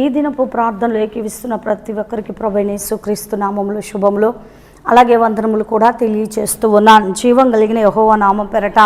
ఈ దినపు ప్రార్థనలు ఏకీవిస్తున్న ప్రతి ఒక్కరికి ప్రభైన యేసుక్రీస్తు నామములు శుభములు. అలాగే వందనములు కూడా తెలియచేస్తూ ఉన్నాను. జీవం కలిగిన యహోవ నామం పెరట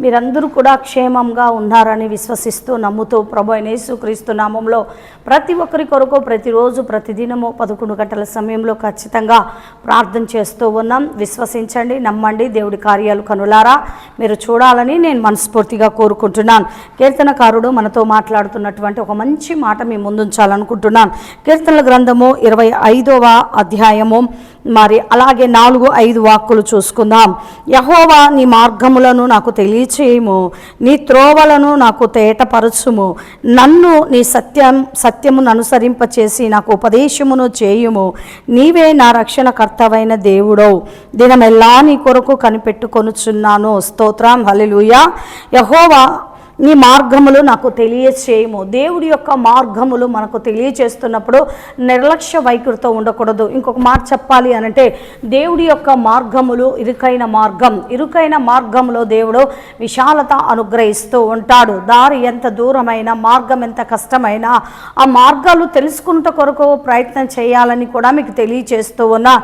మీరందరూ కూడా క్షేమంగా ఉన్నారని విశ్వసిస్తూ నమ్ముతూ ప్రభు యేసుక్రీస్తు నామంలో ప్రతి ఒక్కరి కొరకు ప్రతిరోజు ప్రతిదినము పదకొండు గంటల సమయంలో ఖచ్చితంగా ప్రార్థన చేస్తూ ఉన్నాం. విశ్వసించండి నమ్మండి దేవుడి కార్యాలు కనులారా. మీరు చూడాలని నేను మనస్ఫూర్తిగా కోరుకుంటున్నాను. కీర్తనకారుడు మనతో మాట్లాడుతున్నటువంటి ఒక మంచి మాట మీ ముందుంచాలనుకుంటున్నాను. కీర్తనల గ్రంథము ఇరవై ఐదవ అధ్యాయము మరి అలాగే నాలుగు ఐదు వాక్కులు చూసుకుందాం. యహోవా నీ మార్గములను నాకు తెలియచేయము. నీ త్రోవలను నాకు తేటపరచుము. నన్ను నీ సత్యం సత్యమును అనుసరింపచేసి నాకు ఉపదేశమును చేయుము. నీవే నా రక్షణకర్తవైన దేవుడవు. దినమెల్లా నీ కొరకు కనిపెట్టుకొనుచున్నాను. స్తోత్రం. హలిలుయ యహోవా నీ మార్గములు నాకు తెలియచేయము. దేవుడి యొక్క మార్గములు మనకు తెలియచేస్తున్నప్పుడు నిర్లక్ష్య వైఖరితో ఉండకూడదు. ఇంకొక మాట చెప్పాలి అనంటే దేవుడి యొక్క మార్గములు ఇరుకైన మార్గం. ఇరుకైన మార్గంలో దేవుడు విశాలత అనుగ్రహిస్తూ ఉంటాడు. దారి ఎంత దూరమైన మార్గం ఎంత కష్టమైనా ఆ మార్గాలు తెలుసుకుంట కొరకు ప్రయత్నం చేయాలని కూడా మీకు తెలియచేస్తూ ఉన్నా.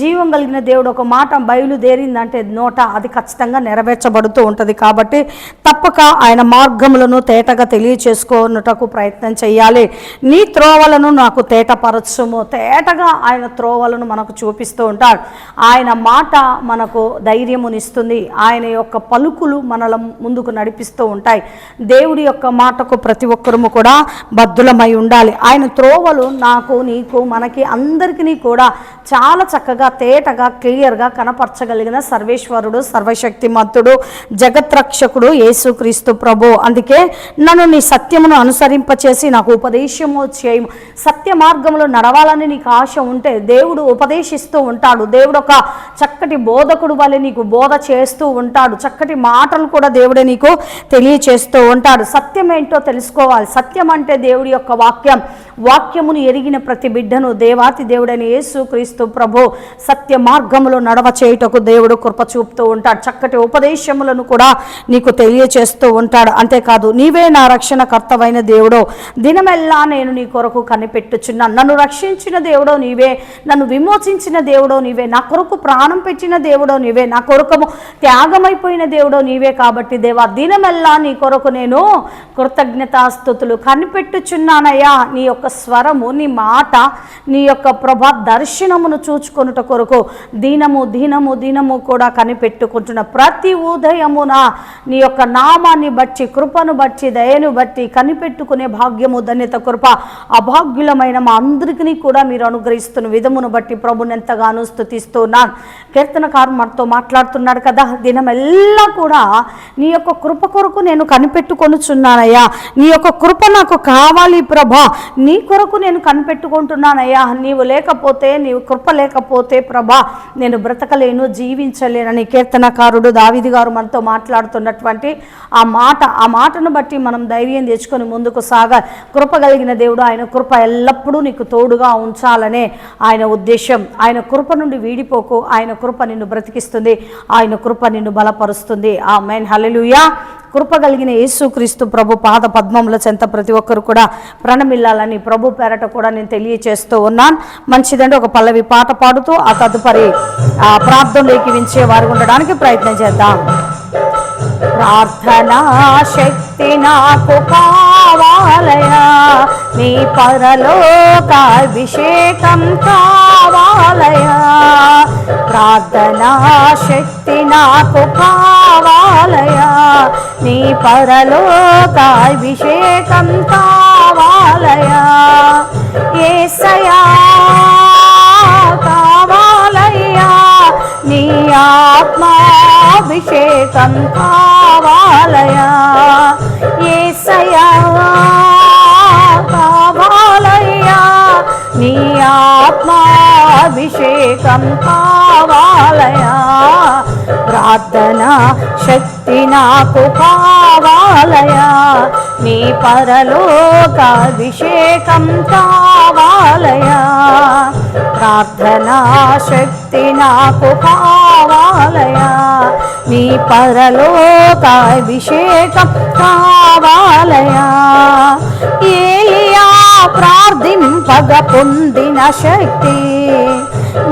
జీవం కలిగిన దేవుడు ఒక మాట బయలుదేరిందంటే నోట అది ఖచ్చితంగా నెరవేర్చబడుతూ ఉంటుంది కాబట్టి తప్పక ఆయన మార్గములను తేటగా తెలియచేసుకున్నటకు ప్రయత్నం చేయాలి నీ త్రోవలను నాకు తేటపరచుము. తేటగా ఆయన త్రోవలను మనకు చూపిస్తూ ఉంటాడు. ఆయన మాట మనకు ధైర్యమునిస్తుంది. ఆయన యొక్క పలుకులు మనల ముందుకు నడిపిస్తూ ఉంటాయి. దేవుడి యొక్క మాటకు ప్రతి ఒక్కరము కూడా బద్దులమై ఉండాలి. ఆయన త్రోవలు నాకు నీకు మనకి అందరికీ కూడా చాలా చక్కగా తేటగా క్లియర్గా కనపరచగలిగిన సర్వేశ్వరుడు సర్వశక్తిమంతుడు జగత్రక్షకుడు యేసుక్రీస్తు ప్రభు. అందుకే నన్ను నీ సత్యమును అనుసరింపచేసి నాకు ఉపదేశము చేయము. సత్య మార్గంలో నడవాలని నీకు ఆశ ఉంటే దేవుడు ఉపదేశిస్తూ ఉంటాడు. దేవుడు ఒక చక్కటి బోధకుడు వల్ల నీకు బోధ చేస్తూ ఉంటాడు. చక్కటి మాటలు కూడా దేవుడే నీకు తెలియచేస్తూ ఉంటాడు. సత్యం ఏంటో తెలుసుకోవాలి. సత్యం అంటే దేవుడి యొక్క వాక్యం. వాక్యమును ఎరిగిన ప్రతి బిడ్డను దేవాతి దేవుడని యేసు క్రీస్తు ప్రభు సత్య మార్గములో నడవ చేయుటకు దేవుడు కృప చూపుతూ ఉంటాడు. చక్కటి ఉపదేశములను కూడా నీకు తెలియచేస్తూ ఉంటాడు. అంతేకాదు నీవే నా రక్షణ కర్తవైన దేవుడో దినమెల్లా నేను నీ కొరకు కనిపెట్టుచున్నాను నన్ను రక్షించిన దేవుడో నీవే నన్ను విమోచించిన దేవుడో నీవే నా కొరకు ప్రాణం పెట్టిన దేవుడో నీవే నా కొరకు త్యాగమైపోయిన దేవుడో నీవే కాబట్టి దేవా దినమెల్లా నీ కొరకు నేను కృతజ్ఞతాస్థుతులు కనిపెట్టుచున్నానయ్యా. నీ యొక్క స్వరము నీ మాట నీ యొక్క ప్రభా దర్శనమును చూచుకొనుట కొరకు దీనము దీనము దీనము కూడా కనిపెట్టుకుంటున్న ప్రతి ఉదయమున నీ యొక్క నామాన్ని బట్టి కృపను బట్టి దయను బట్టి కనిపెట్టుకునే భాగ్యము ధన్యత కృప అభాగ్యులమైన మా అందరికీ కూడా మీరు అనుగ్రహిస్తున్న విధమును బట్టి ప్రభుని ఎంతగానో స్థుతిస్తున్నాను కీర్తనకారు మనతో మాట్లాడుతున్నాడు కదా దినమెల్లా కూడా నీ యొక్క కృప కొరకు నేను కనిపెట్టుకొనుచున్నానయ్యా. నీ యొక్క కృప నాకు కావాలి ప్రభా నీ కొరకు నేను కనిపెట్టుకుంటున్నానయ్యా. నీవు లేకపోతే నీవు కృప లేకపోతే ప్రభా నేను బ్రతకలేను జీవించలేనని కీర్తనకారుడు దావిది గారు మనతో మాట్లాడుతున్నటువంటి ఆ మాట ఆ మాటను బట్టి మనం ధైర్యం తెచ్చుకొని ముందుకు సాగా. కృప కలిగిన దేవుడు ఆయన కృప ఎల్లప్పుడూ నీకు తోడుగా ఉంచాలనే ఆయన ఉద్దేశం ఆయన కృప నుండి వీడిపోకు ఆయన కృప నిన్ను బ్రతికిస్తుంది ఆయన కృప నిన్ను బలపరుస్తుంది. ఆ మెయిన్ హలలుయా కృపగలిగిన యేసుక్రీస్తు ప్రభు పాద పద్మముల చెంత ప్రతి ఒక్కరు కూడా ప్రణమిల్లాలని ప్రభు పేరట కూడా నేను తెలియచేస్తూ ఉన్నాను. మంచిదండి ఒక పల్లవి పాట పాడుతూ ఆ తదుపరి ఆ ప్రార్థనలోకి వించే వారు ఉండడానికి ప్రయత్నం చేద్దాం. ప్రార్థనా శక్తి నాకు కావాలయా నీ పరలోకాభిషేకం కావాలయా ప్రార్థనా శక్తి నాకు కావాలయ నీ పరలోకాభిషేకం కావాలయా. ఏసయా కావాలయ్యా నీ ఆత్మాభిషేకం కావాలయా ఏసయా కావాలయ్యా నీ ఆత్మాభిషేకం కావాలయా ప్రార్థన శక్తి నాకు కావాలయా? నీ పరలోకాభిషేకం కావాలయా? ప్రార్థనా శక్తి నాకు కావాలయా? నీ పరలోకాభిషేకం కావాలయా? ఏలియా ప్రార్థింపగ పొందిన శక్తి?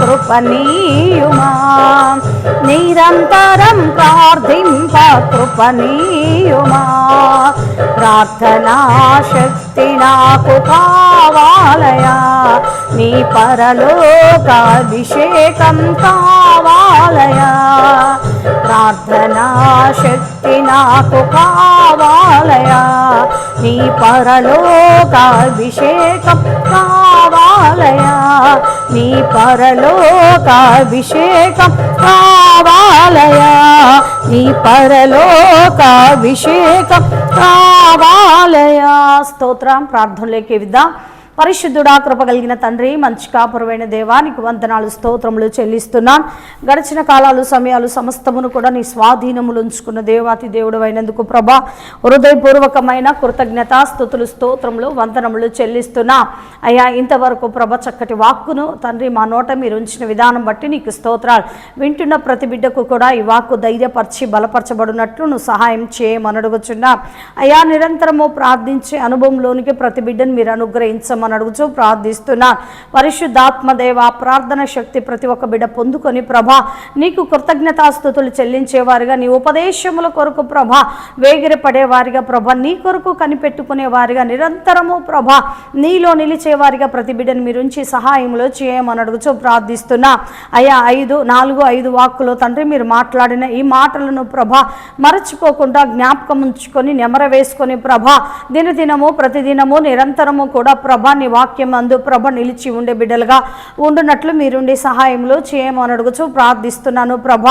కృపణీయుమా నిరంతరం ప్రార్థింప కృపణీయుమా ప్రార్థనా శక్తి నాకు కావాలయా. నీ పరలోకాభిషేకం కావాలయా. ప్రార్థనా శక్తి నాకు కావాలయా. నీ పరలోకాభిషేకం కావాలయా? నీ పరలోకాభిషేకం కావాలయా? నీ పరలోకాభిషేకం కావాలయా? స్తోత్రం ప్రార్థనలోకి విద్దాం పరిశుద్ధుడా కృపగలిగిన తండ్రి మంచి కాపురమైన దేవానికి వందనాలు స్తోత్రములు చెల్లిస్తున్నాను గడిచిన కాలాలు సమయాలు సమస్తమును కూడా నీ స్వాధీనములు ఉంచుకున్న దేవాతి దేవుడు అయినందుకు ప్రభా హృదయపూర్వకమైన కృతజ్ఞత స్థుతులు స్తోత్రములు వందనములు చెల్లిస్తున్నా. అయ్యా ఇంతవరకు ప్రభ చక్కటి వాక్కును తండ్రి మా నోట మీరు ఉంచిన విధానం బట్టి నీకు స్తోత్రాలు. వింటున్న ప్రతి బిడ్డకు కూడా ఈ వాక్కు ధైర్యపరిచి బలపరచబడినట్లు నువ్వు సహాయం చేయమనడుగుచున్నా అయ్యా నిరంతరము ప్రార్థించే అనుభవంలోనికి ప్రతి బిడ్డను మీరు అనుగ్రహించమని అడుగుచూ ప్రార్థిస్తున్నా పరిశుద్ధాత్మ దేవ ప్రార్థన శక్తి ప్రతి ఒక్క బిడ్డ పొందుకొని ప్రభా నీకు కృతజ్ఞతాస్థుతులు చెల్లించేవారుగా నీ ఉపదేశముల కొరకు ప్రభా వేగిరి పడేవారిగా ప్రభా నీ కొరకు కనిపెట్టుకునే వారిగా నిరంతరము ప్రభా నీలో నిలిచేవారిగా ప్రతి బిడ్డను మీరుంచి సహాయంలో చేయమని అడుగుచూ ప్రార్థిస్తున్నా. అయ్యా ఐదు నాలుగు ఐదు వాక్కులో తండ్రి మీరు మాట్లాడిన ఈ మాటలను ప్రభా మరచిపోకుండా జ్ఞాపకం ఉంచుకొని నెమర వేసుకొని ప్రభా దినదినము ప్రతిదినము నిరంతరము కూడా ప్రభా నీ వాక్యం అందు ప్రభ నిలిచి ఉండే బిడ్డలుగా ఉండునట్లు మీరుండి సహాయంలో చేయమని అడుగుచూ ప్రార్థిస్తున్నాను ప్రభ.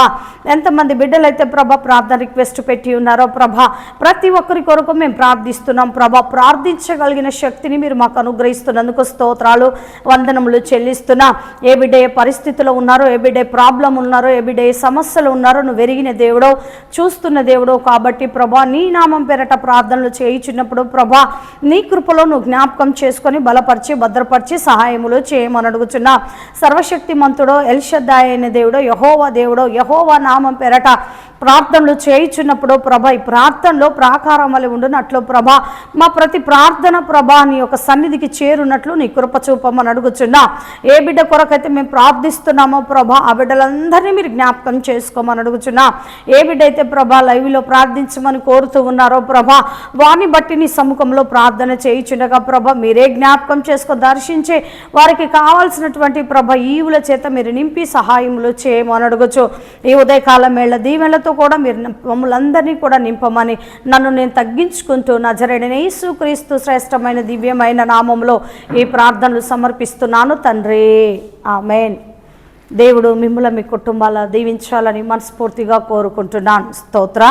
ఎంతమంది బిడ్డలైతే ప్రభ ప్రార్థన రిక్వెస్ట్ పెట్టి ఉన్నారో ప్రభ ప్రతి ఒక్కరి కొరకు మేము ప్రార్థిస్తున్నాం ప్రభ. ప్రార్థించగలిగిన శక్తిని మీరు మాకు అనుగ్రహిస్తున్నందుకు స్తోత్రాలు వందనములు చెల్లిస్తున్నా. ఏ బిడ్డ ఏ పరిస్థితిలో ఉన్నారో ఏ బిడ్డ ప్రాబ్లం ఉన్నారో ఏ బిడ్డ ఏ సమస్యలు ఉన్నారో నువ్వు వెరిగిన దేవుడో చూస్తున్న దేవుడో కాబట్టి ప్రభా నీ నామం పేరట ప్రార్థనలు చేయించినప్పుడు ప్రభా నీ కృపలో నువ్వు జ్ఞాపకం చేసుకొని బలపరిచి భద్రపరిచి సహాయములు చేయమని అడుగుచున్నా. సర్వశక్తి మంతుడో ఎల్షద్దాయ్ అనే దేవుడో యహోవా దేవుడో యహోవా నామం పెరట ప్రార్థనలు చేయించున్నప్పుడు ప్రభ ఈ ప్రార్థనలో ప్రాకారం వల్ల ఉండునట్లు ప్రభ మా ప్రతి ప్రార్థన ప్రభ నీ యొక్క సన్నిధికి చేరున్నట్లు నీ కృప చూపమని అడుగుచున్నా. ఏ బిడ్డ కొరకైతే మేము ప్రార్థిస్తున్నామో ప్రభ ఆ బిడ్డలందరినీ మీరు జ్ఞాపకం చేసుకోమని అడుగుచున్నా. ఏ బిడ్డ అయితే ప్రభ లైవ్లో ప్రార్థించమని కోరుతూ ఉన్నారో ప్రభ వాని బట్టి నీ సముఖంలో ప్రార్థన చేయించుండగా ప్రభ మీరే జ్ఞాపకం చేసుకో దర్శించే వారికి కావాల్సినటువంటి ప్రభ ఈవుల చేత మీరు నింపి సహాయములు చేయమని అడగచ్చు ఈ ఉదయకాలం వేళ దీవెనలతో కూడా మీరు మమ్మల్ని అందరినీ కూడా నింపమని నన్ను నేను తగ్గించుకుంటూ నజరేడని యేసుక్రీస్తు శ్రేష్టమైన దివ్యమైన నామంలో ఈ ప్రార్థనలు సమర్పిస్తున్నాను తండ్రి. ఆమెన్. దేవుడు మిమ్మల్ని మీ కుటుంబాల దీవించాలని మనస్ఫూర్తిగా కోరుకుంటున్నాను. స్తోత్ర.